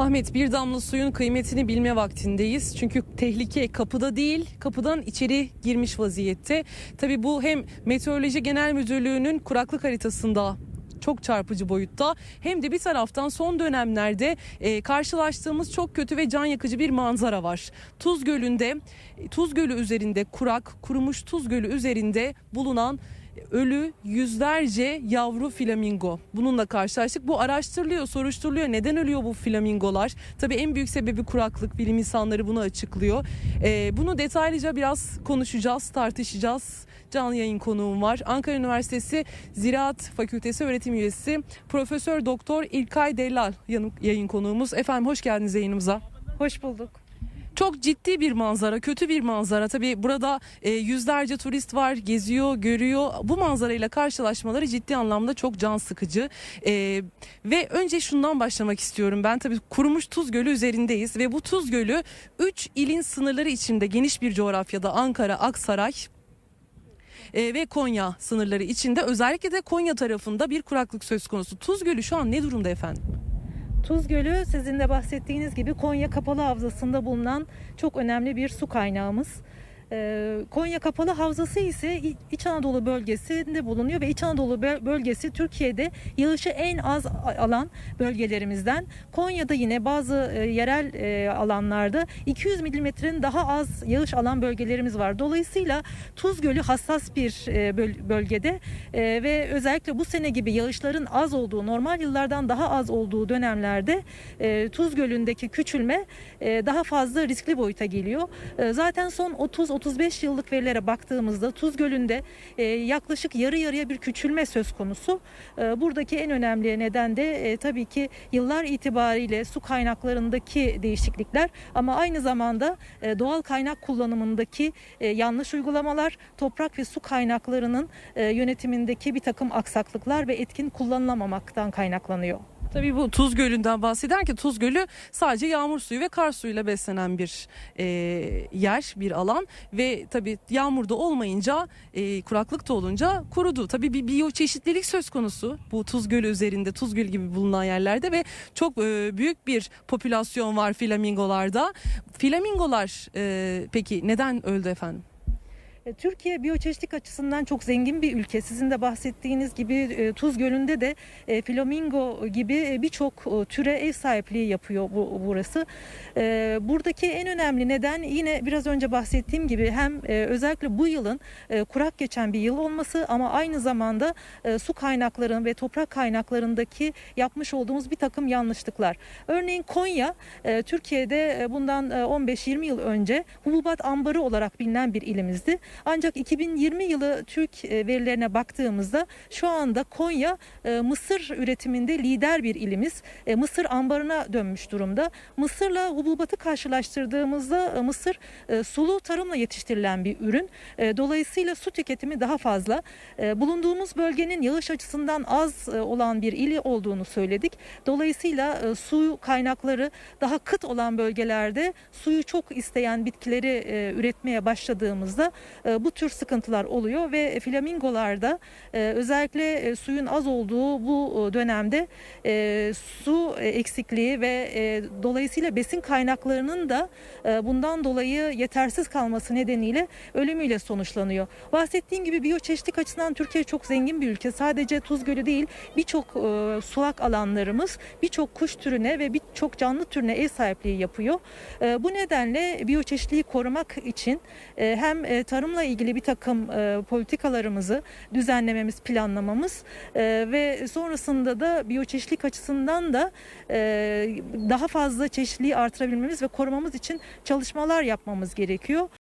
Ahmet bir damla suyun kıymetini bilme vaktindeyiz. Çünkü tehlike kapıda değil, kapıdan içeri girmiş vaziyette. Tabii bu hem Meteoroloji Genel Müdürlüğü'nün kuraklık haritasında çok çarpıcı boyutta hem de bir taraftan son dönemlerde e, karşılaştığımız çok kötü ve can yakıcı bir manzara var. Tuz Gölü'nde Tuz Gölü üzerinde kurak, kurumuş Tuz Gölü üzerinde bulunan ölü yüzlerce yavru flamingo. Bununla karşılaştık. Bu araştırılıyor, soruşturuluyor. Neden ölüyor bu flamingolar? Tabii en büyük sebebi kuraklık. Bilim insanları bunu açıklıyor. Ee, bunu detaylıca biraz konuşacağız, tartışacağız. Canlı yayın konuğum var. Ankara Üniversitesi Ziraat Fakültesi öğretim üyesi Profesör Doktor İlkay Dellal yayın konuğumuz. Efendim hoş geldiniz yayınımıza. Hoş bulduk. Çok ciddi bir manzara, kötü bir manzara. Tabii burada e, yüzlerce turist var, geziyor, görüyor. Bu manzarayla karşılaşmaları ciddi anlamda çok can sıkıcı. E, ve önce şundan başlamak istiyorum. Ben tabii kurumuş Tuz Gölü üzerindeyiz ve bu Tuz Gölü 3 ilin sınırları içinde geniş bir coğrafyada Ankara, Aksaray, e, ve Konya sınırları içinde özellikle de Konya tarafında bir kuraklık söz konusu. Tuz Gölü şu an ne durumda efendim? Tuz Gölü sizin de bahsettiğiniz gibi Konya Kapalı Havzası'nda bulunan çok önemli bir su kaynağımız. Ee, Konya Kapalı Havzası ise İç Anadolu bölgesinde bulunuyor ve İç Anadolu böl- bölgesi Türkiye'de yağışı en az alan bölgelerimizden. Konya'da yine bazı e, yerel e, alanlarda 200 milimetrenin daha az yağış alan bölgelerimiz var. Dolayısıyla Tuz Gölü hassas bir e, böl- bölgede ve özellikle bu sene gibi yağışların az olduğu, normal yıllardan daha az olduğu dönemlerde Tuz Gölü'ndeki küçülme daha fazla riskli boyuta geliyor. Zaten son 30-35 yıllık verilere baktığımızda Tuz Gölü'nde e, yaklaşık yarı yarıya bir küçülme söz konusu. E, buradaki en önemli neden de e, tabii ki yıllar itibariyle su kaynaklarındaki değişiklikler ama aynı zamanda e, doğal kaynak kullanımındaki e, yanlış uygulamalar, toprak ve su kaynaklarının e, yönetimindeki bir takım aksaklıklar ve etkin kullanılamamaktan kaynaklanıyor. Tabii bu Tuz Gölü'nden bahseder ki Tuz Gölü sadece yağmur suyu ve kar suyuyla beslenen bir e, yer, bir alan ve tabii yağmurda olmayınca, e, kuraklık da olunca kurudu. Tabii bir biyoçeşitlilik söz konusu bu Tuz Gölü üzerinde, Tuz Gölü gibi bulunan yerlerde ve çok e, büyük bir popülasyon var flamingolarda. Flamingolar e, peki neden öldü efendim? E, Türkiye biyoçeşitlik açısından çok zengin bir ülke. Sizin de bahsettiğiniz gibi e, Tuz Gölü'nde de e, flamingo gibi birçok türe ev sahipliği yapıyor bu, burası. Buradaki en önemli neden yine biraz önce bahsettiğim gibi hem özellikle bu yılın kurak geçen bir yıl olması ama aynı zamanda su kaynaklarının ve toprak kaynaklarındaki yapmış olduğumuz bir takım yanlışlıklar. Örneğin Konya Türkiye'de bundan e, 15-20 yıl önce hububat ambarı olarak bilinen bir ilimizdi. Ancak 2020 yılı Türk e, verilerine baktığımızda şu anda Konya e, mısır üretiminde lider bir ilimiz. E, Mısır ambarına dönmüş durumda. Mısırla hububatı karşılaştırdığımızda mısır sulu tarımla yetiştirilen bir ürün. Dolayısıyla su tüketimi daha fazla. Bulunduğumuz bölgenin yağış açısından az olan bir ili olduğunu söyledik. Dolayısıyla su kaynakları daha kıt olan bölgelerde suyu çok isteyen bitkileri üretmeye başladığımızda bu tür sıkıntılar oluyor ve flamingolarda e, özellikle e, suyun az olduğu bu e, dönemde e, su e, eksikliği ve e, dolayısıyla besin kaynaklarının da e, bundan dolayı yetersiz kalması nedeniyle ölümüyle sonuçlanıyor. Bahsettiğim gibi biyoçeşitlik açısından Türkiye çok zengin bir ülke. Sadece Tuz Gölü değil birçok e, sulak alanlarımız birçok kuş türüne ve birçok canlı türüne ev sahipliği yapıyor. E, bu nedenle biyoçeşitliği korumak için e, hem e, tarımla ilgili bir takım e, politikalarımızı düzenlememiz, planlamamız e, ve sonrasında da biyoçeşitlik açısından da e, daha fazla çeşitliliği artırabilmemiz ve korumamız için çalışmalar yapmamız gerekiyor.